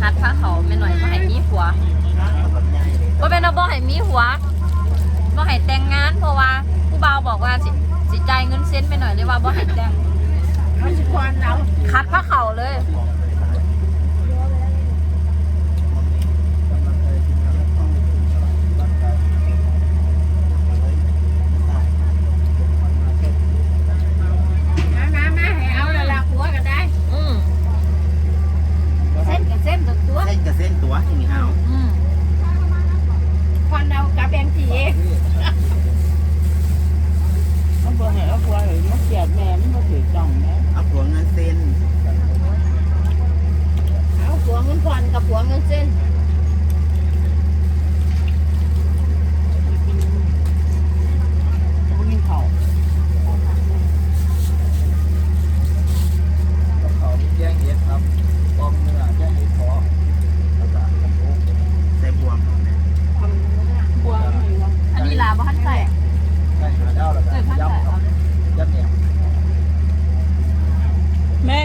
คัดผ้าเขาไม่หน่อยบ่ให้มีหัวว่าเป็นบ่ให้มีหัวบ่ให้แต่งงานเพราะว่าผู้บ่าวบอกว่าสิสิจ่าเงินเซ็นไปหน่อยเลยว่าบ่ให้แต่งคัดผ้าเขาเลย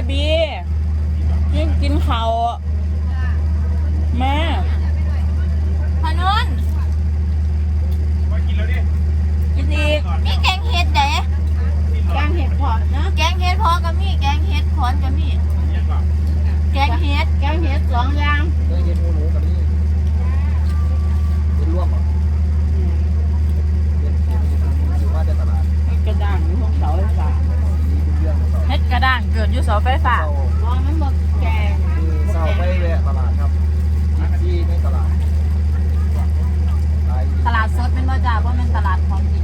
บีนี่กินเขาแม่พนนกินแล้วดิกินอีกนี่แกงเห็ดเด้แกงเห็ดพอนะแกงเห็ดพอกับมี่แกงเห็ดขอนกับมี่แกงเห็ดแกงเห็ดสองอย่างงเห็ดหมู อยู่เสาไฟฟ้าอ๋อมันบอกแก่เสาไฟแวะตลาดครับที่ในตลาด ตลาดสดเป็นประจ้เพราะมันตลาดของจริง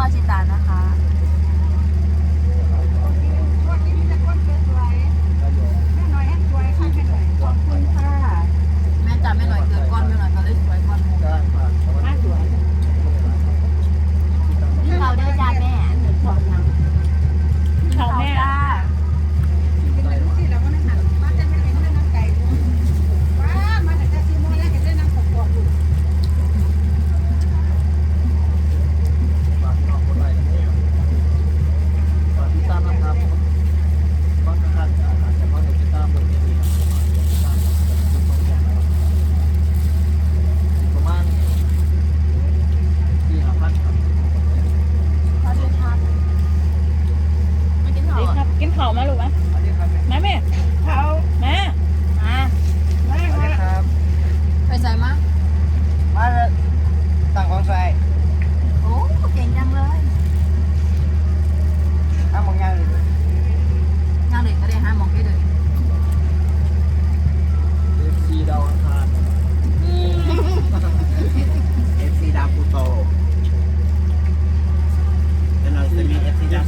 忘记打了哈。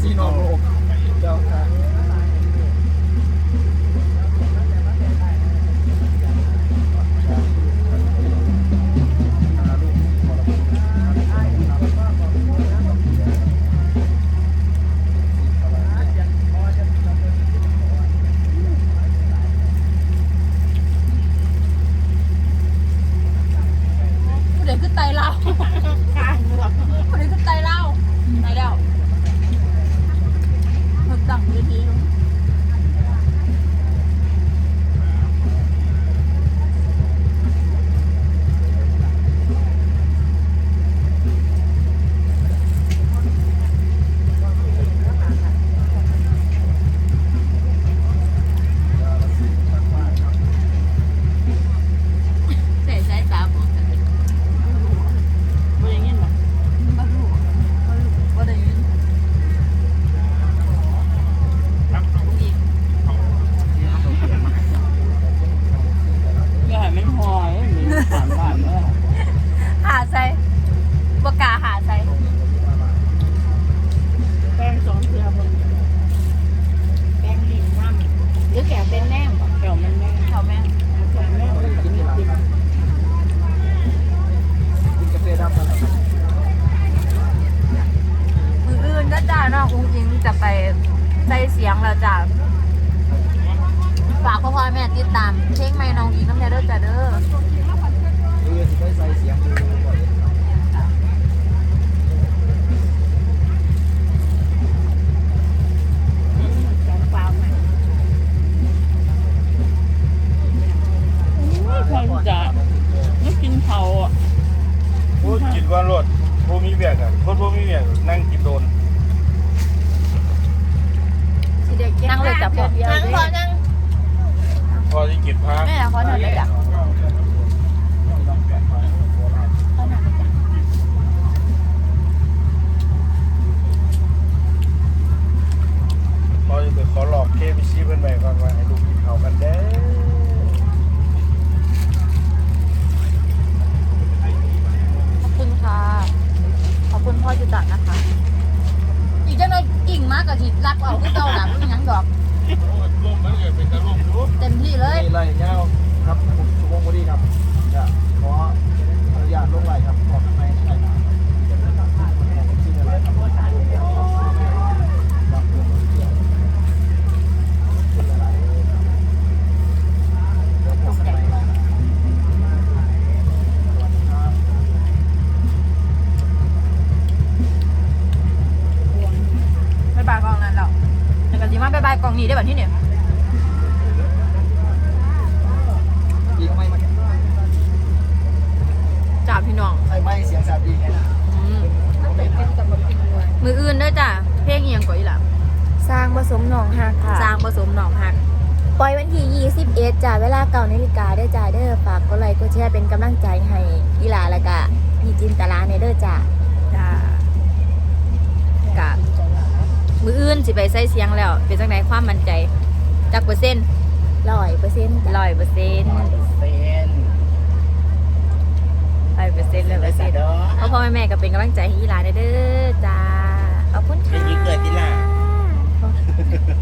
ซีนโลกเจ้าค่ะ แล้จะฝากพ่อพ่อแม่ติดตามเพลงใหม่น้องอีกน้ำแท้เด้อจ้ะเด้ออยง ดอกร่วมมันเกิดเป็นการร่วมรู้เต็มที่เลย นี่ไรเงาครับผมชั่วโมงพอดีครับจะขออนุญาตลงไหลครับขอทำไมใช่ครับ บายบายกองนั้นแล้วแต่กันสิมาบายบายกองนี้ได้แบบที่เนี่ยดีก็ไม่มาจ้าพี่น้องใครไม่เสียงสาดีแค่นั้นอืมมืออื่นเด้อจ้ะเพลงเอียงก่อนอีหล่ะสร้างผสมหนองหักค่ะ สร้างผสมหนองหักปล่อยวันที่ 21จ้าเวลาเก่านาฬิกาเด้อจ้าเด้อฝากกดไลค์กดแชร์เป็นกำลังใจให้อีหลาแล้วก็พี่จินตลาในเด้อจ้า มืออื่นสิไปใส่เสียงแล้ว เป็นจังไหนความมั่นใจจักเปอร์เซ็นต์ร้อยเปอร์เซ็นต์ร้อยเปอร์เซ็นต์ร้อยเปอร์เซ็นต์ร้อยเปอร์เซ็นต์ร้ยเปอร์เซ็นต์พ่อพ่อแม่ก็เป็นกำลังใจให้หลาาเด้อจ้าขอบคุณค่ะเป็เกิดยีรา